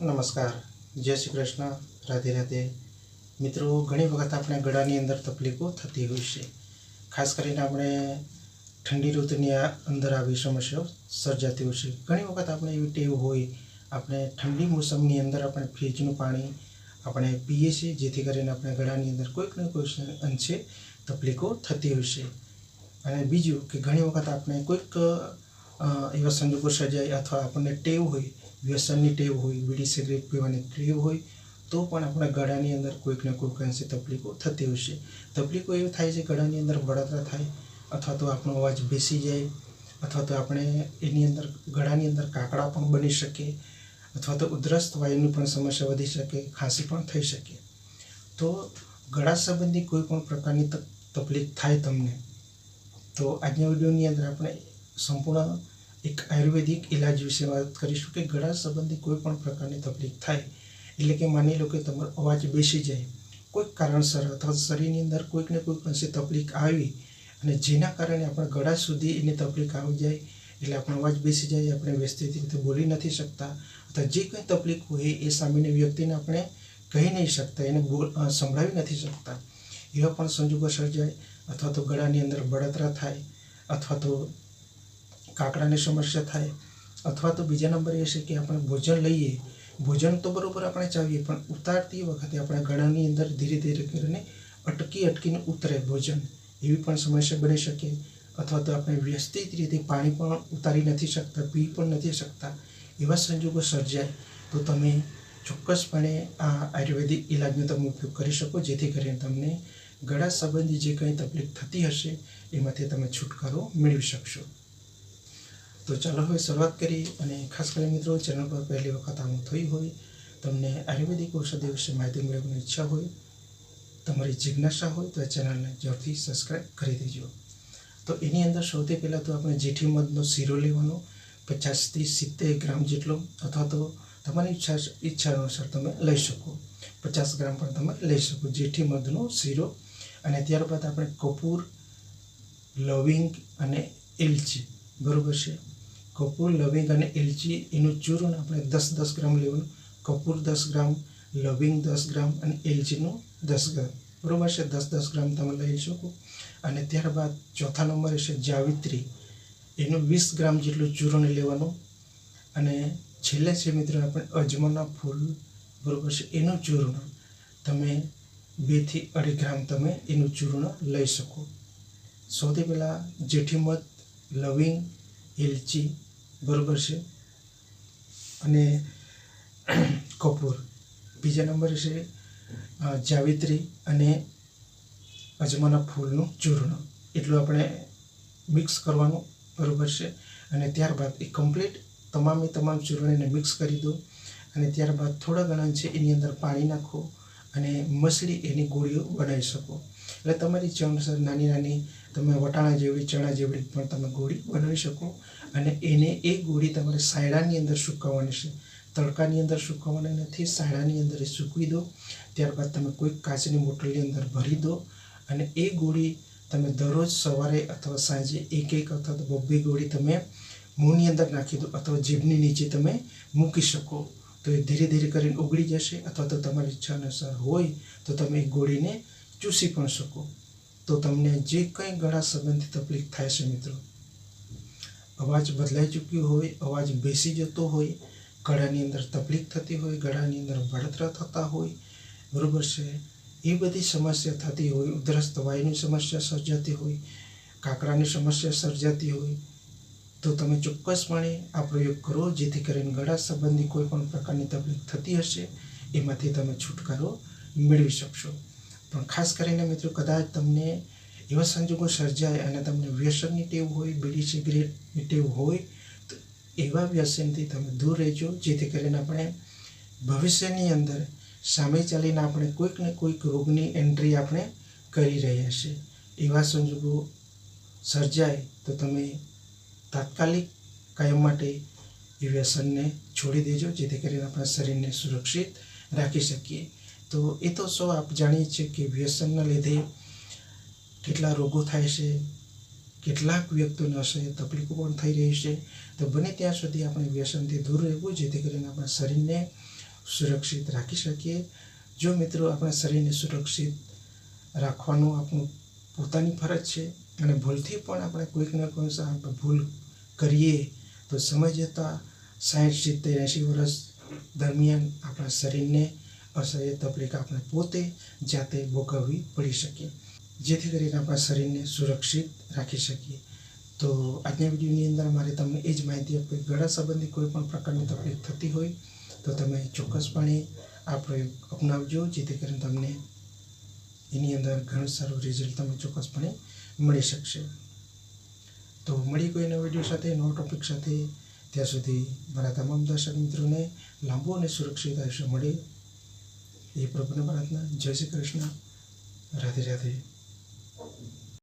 નમસ્કાર. જય શ્રી કૃષ્ણ. રાધે રાધે. મિત્રો, ઘણી વખત આપણે ગળાની અંદર તકલીફો થતી હોય છે. ખાસ કરીને આપણે ઠંડી ઋતુની અંદર આવી સમસ્યાઓ સર્જાતી હોય છે. ઘણી વખત આપણે એવી ટેવ હોય, આપણે ઠંડી મોસમની અંદર આપણે ફ્રીજનું પાણી આપણે પીએ છીએ, જેથી કરીને આપણે ગળાની અંદર કોઈક ને કોઈક અંશે તકલીફો થતી હોય છે. અને બીજું કે ઘણી વખત આપણે કોઈક એવા સંજોગો સર્જાય અથવા આપણને ટેવ હોય વ્યસનની ટેવ હોય, બીડી સિગરેટ પીવાની ટેવ હોય, તો પણ આપણા ગળાની અંદર કોઈક ને કોઈક અંશે તકલીફો થતી છે. તકલીફો એવી થાય છે, ગળાની અંદર બળતરા થાય, અથવા તો આપણો અવાજ બેસી જાય, અથવા તો આપણે એની અંદર, ગળાની અંદર કાકડા પણ બની શકે, અથવા તો ઉધરસ્ત વાયુની પણ સમસ્યા વધી શકે, ખાંસી પણ થઈ શકે. તો ગળા સંબંધી કોઈ પણ પ્રકારની તક- તકલીફ થાય તમને, તો આજના વિડીયોની અંદર આપણે સંપૂર્ણ એક આયુર્વેદિક ઇલાજ વિશે વાત કરીશું કે ગળા સંબંધી કોઈ પણ પ્રકારની તકલીફ થાય, એટલે કે માની લો કે તમારો અવાજ બેસી જાય, કોઈક કારણસર અથવા શરીરની અંદર કોઈક ને કોઈક અંશે તકલીફ આવી અને જેના કારણે આપણા ગળા સુધી એની તકલીફ આવી જાય, એટલે આપણો અવાજ બેસી જાય, આપણે વ્યવસ્થિત રીતે બોલી નથી શકતા, અથવા જે કંઈ તકલીફ હોય એ સામેની વ્યક્તિને આપણે કહી નહીં શકતા, એને બોલ સંભળાવી નથી શકતા. એવા પણ સંજોગો સર્જાય, અથવા તો ગળાની અંદર બળતરા થાય, અથવા તો કાકડાની સમસ્યા થાય અથવા તો બીજા નંબરે એ છે કે આપણે ભોજન લઈએ, ભોજન તો બરાબર આપણે ચાવીએ, પણ ઉતારતી વખતે આપણા ગળાની અંદર ધીરે ધીરે કરીને અટકી અટકીને ઉતરે ભોજન. એવી પણ સમસ્યા બની શકે. અથવા તો આપણે વ્યવસ્થિત રીતે પાણી પણ ઉતારી નથી શકતા, પી પણ નથી શકતા, એવા સંજોગો સર્જાય તો તમે ચોક્કસપણે આ આયુર્વેદિક ઇલાજનો તમે ઉપયોગ કરી શકો, જેથી કરીને તમને ગળા સંબંધી જે કંઈ તકલીફ થતી હશે, એમાંથી તમે છુટકારો મેળવી શકશો. તો ચાલો હવે શરૂઆત કરી અને ખાસ કરીને મિત્રો ચેનલ પર પહેલી વખત આવું થયું હોય, તમને આયુર્વેદિક ઔષધિ વિશે માહિતી મેળવવાની ઈચ્છા હોય, તમારી જિજ્ઞાસા હોય, તો ચેનલને જરૂરથી સબસ્ક્રાઈબ કરી દેજો. તો એની અંદર સૌથી પહેલાં તો આપણે જેઠી મધનો શીરો લેવાનો, પચાસથી સિત્તેર ગ્રામ જેટલો, અથવા તો તમારી ઈચ્છા ઈચ્છા અનુસાર તમે લઈ શકો. પચાસ ગ્રામ પણ તમે લઈ શકો જેઠી મધનો શીરો. અને ત્યારબાદ આપણે કપૂર, લવિંગ અને એલચી. બરોબર છે? કપૂર, લવિંગ અને એલચી, એનું ચૂર્ણ આપણે દસ દસ ગ્રામ લેવાનું. કપૂર દસ ગ્રામ, લવિંગ દસ ગ્રામ અને એલચીનું દસ ગ્રામ. બરાબર છે? દસ દસ ગ્રામ તમે લઈ શકો. અને ત્યારબાદ ચોથા નંબરે છે જાવિત્રી. એનું વીસ ગ્રામ જેટલું ચૂર્ણ લેવાનું. અને છેલ્લે છે મિત્રો આપણે અજમાના ફૂલ. બરાબર છે? એનું ચૂર્ણ તમે બેથી અઢી ગ્રામ તમે એનું ચૂર્ણ લઈ શકો. સૌથી પહેલાં જેઠીમત લવિંગ, એલચી બરોબર છે. અને કપૂર, બીજા નંબરે છે જાવિત્રી અને અજમાના ફૂલનું ચૂર્ણ. એટલું આપણે મિક્સ કરવાનું, બરોબર છે. અને ત્યારબાદ એ કમ્પ્લીટ તમામે તમામ ચૂર્ણને મિક્સ કરી દો. અને ત્યારબાદ થોડા ઘણા છે, એની અંદર પાણી નાખો. અને મસળી એની ગોળીઓ બનાવી શકો. એટલે તમારી ચણસર નાની નાની, તમે વટાણા જેવડી ચણા જેવડી પણ તમે ગોળી બનાવી શકો. અને એને એ ગોળી તમારે સાયડાની અંદર સૂકવવાની છે. તડકાની અંદર સૂકવવાની નથી, સાયડાની અંદર એ સૂકવી દો. ત્યારબાદ તમે કોઈ કાચની બોટલની અંદર ભરી દો. અને એ ગોળી તમે દરરોજ સવારે અથવા સાંજે એક એક અથવા તો બબ્બે ગોળી તમે મોંની અંદર નાખી દો અથવા જીભની નીચે તમે મૂકી શકો. તો એ ધીરે ધીરે કરીને ઉગડી જશે અથવા તો તમારી ઈચ્છા અનુસાર હોય તો તમે એ ગોળીને ચૂસી પણ શકો. તો તમને જે કંઈ ગળા સંબંધી તકલીફ થાય છે મિત્રો, અવાજ બદલાઈ ચૂક્યો હોય, અવાજ બેસી જતો હોય, ગળાની અંદર તકલીફ થતી હોય, ગળાની અંદર બળતરા થતા હોય, બરાબર છે? એ બધી સમસ્યા થતી હોય, ઉધરસ વાયુની સમસ્યા સર્જાતી હોય, કાકરાની સમસ્યા સર્જાતી હોય તો તમે ચોક્કસપણે આ પ્રયોગ કરો, જેથી કરીને ગળા સંબંધી કોઈ પણ પ્રકારની તકલીફ થતી હશે, એમાંથી તમે છુટકારો મેળવી શકશો. પણ ખાસ કરીને મિત્રો, કદાચ તમને એવા સંજોગો સર્જાય અને તમને વ્યસનની ટેવ હોય, બીડી સિગરેટની ટેવ હોય, તો એવા વ્યસનથી તમે દૂર રહેજો, જેથી કરીને આપણે ભવિષ્યની અંદર સામે ચાલીને આપણે કોઈક ને કોઈક રોગની એન્ટ્રી આપણે કરી રહ્યા છે એવા સંજોગો સર્જાય તો તમે તાત્કાલિક કાયમ માટે એ વ્યસનને છોડી દેજો, જેથી કરીને આપણા શરીરને સુરક્ષિત રાખી શકીએ. તો એ તો સૌ આપ જાણીએ છીએ કે વ્યસનના લીધે કેટલા રોગો થાય છે, કેટલાક વ્યક્તિઓને હશે તકલીફો પણ થઈ રહી છે. તો બને ત્યાં સુધી આપણે વ્યસનથી દૂર રહેવું, જેથી કરીને આપણા શરીરને સુરક્ષિત રાખી શકીએ. જો મિત્રો આપણા શરીરને સુરક્ષિત રાખવાનું આપણું પોતાની ફરજ છે અને ભૂલથી પણ આપણે કોઈક ને કોઈ આપણે ભૂલ કરીએ, તો સમય જતાં સાઠ સિત્તેર, એંશી વર્ષ દરમિયાન આપણા શરીરને અસહ્ય તકલીફ આપણે પોતે જાતે ભોગવવી પડી શકે. જેથી કરીને આપણા શરીરને સુરક્ષિત રાખી શકીએ. તો આજના વિડીયોની અંદર મારે તમને એ જ માહિતી આપી ગળા સંબંધી કોઈ પણ પ્રકારની તકલીફ થતી હોય, તો તમે ચોક્કસપણે આ પ્રયોગ અપનાવજો, જેથી કરીને તમને એની અંદર ઘણું સારું રિઝલ્ટ તમને ચોક્કસપણે મળી શકશે. તો મળી કોઈ નવા વીડિયો સાથે, નવા ટોપિક સાથે. ત્યાં સુધી મારા તમામ દર્શક મિત્રોને લાંબો અને સુરક્ષિત આયુષ્ય મળે. એ પ્રભુને પ્રાર્થના. જય શ્રી કૃષ્ણ. રાધે રાધે.